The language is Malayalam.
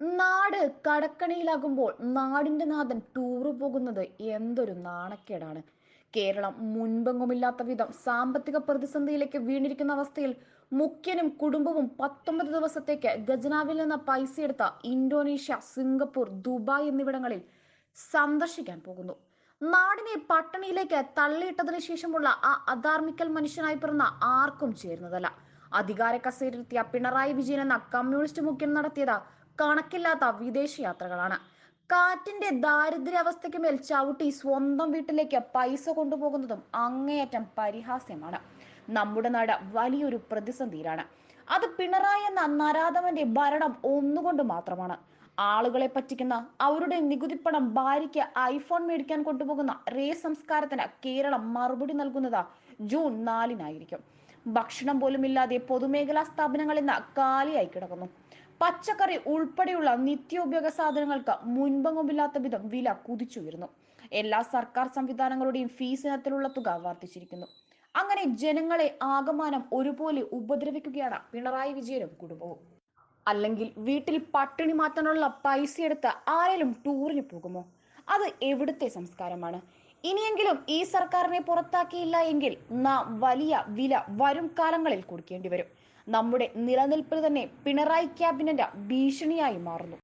നാട് കടക്കണിയിലാകുമ്പോൾ നാടിന്റെ നാഥൻ ടൂറ് പോകുന്നത് എന്തൊരു നാണക്കേടാണ്. കേരളം മുൻപെങ്ങുമില്ലാത്ത വിധം സാമ്പത്തിക പ്രതിസന്ധിയിലേക്ക് വീണിരിക്കുന്ന അവസ്ഥയിൽ മുഖ്യനും കുടുംബവും പത്തൊമ്പത് ദിവസത്തേക്ക് ഖജനാവിൽ നിന്ന് പൈസയെടുത്ത ഇന്തോനേഷ്യ സിംഗപ്പൂർ ദുബായ് എന്നിവിടങ്ങളിൽ സന്ദർശിക്കാൻ പോകുന്നു. നാടിനെ പട്ടണിയിലേക്ക് തള്ളിയിട്ടതിനു ശേഷമുള്ള ആ അധാർമിക്കൽ മനുഷ്യനായി പിറന്ന ആർക്കും ചേരുന്നതല്ല. അധികാര കസേരത്തിയ പിണറായി വിജയൻ എന്ന കമ്മ്യൂണിസ്റ്റ് മുഖ്യൻ നടത്തിയത് കണക്കില്ലാത്ത വിദേശ യാത്രകളാണ്. കാറ്റിന്റെ ദാരിദ്ര്യാവസ്ഥയ്ക്ക് മേൽ ചവിട്ടി സ്വന്തം വീട്ടിലേക്ക് പൈസ കൊണ്ടുപോകുന്നതും അങ്ങേയറ്റം പരിഹാസ്യമാണ്. നമ്മുടെ നാട് വലിയൊരു പ്രതിസന്ധിയിലാണ്. അത് പിണറായി എന്ന നരാധവന്റെ ഭരണം ഒന്നുകൊണ്ട് മാത്രമാണ്. ആളുകളെ പറ്റിക്കുന്ന അവരുടെ നികുതിപ്പണം ഭാര്യയ്ക്ക് ഐഫോൺ മേടിക്കാൻ കൊണ്ടുപോകുന്ന റേ സംസ്കാരത്തിന് കേരളം മറുപടി നൽകുന്നത് ജൂൺ നാലിനായിരിക്കും. ഭക്ഷണം പോലും ഇല്ലാതെ പൊതുമേഖലാ സ്ഥാപനങ്ങളിൽ ഇന്ന് കാലിയായി കിടക്കുന്നു. പച്ചക്കറി ഉൾപ്പെടെയുള്ള നിത്യോപയോഗ സാധനങ്ങൾക്ക് മുൻപെങ്ങുമില്ലാത്ത വിധം വില കുതിച്ചുയരുന്നു. എല്ലാ സർക്കാർ സംവിധാനങ്ങളുടെയും ഫീസ് ഇനത്തിലുള്ള തുക വർദ്ധിച്ചിരിക്കുന്നു. അങ്ങനെ ജനങ്ങളെ ആകമാനം ഒരുപോലെ ഉപദ്രവിക്കുകയാണ് പിണറായി വിജയനും കുടുംബവും. അല്ലെങ്കിൽ വീട്ടിൽ പട്ടിണി മാറ്റാനുള്ള പൈസ എടുത്ത് ആരെങ്കിലും ടൂറിന് പോകുമോ? അത് എവിടുത്തെ സംസ്കാരമാണ്? ഇനിയെങ്കിലും ഈ സർക്കാരിനെ പുറത്താക്കിയില്ല എങ്കിൽ നാം വലിയ വില വരും കാലങ്ങളിൽ കൊടുക്കേണ്ടി വരും. നമ്മുടെ നിലനിൽപ്പിന് തന്നെ പിണറായി ക്യാബിനറ്റ് ഭീഷണിയായി മാറുന്നു.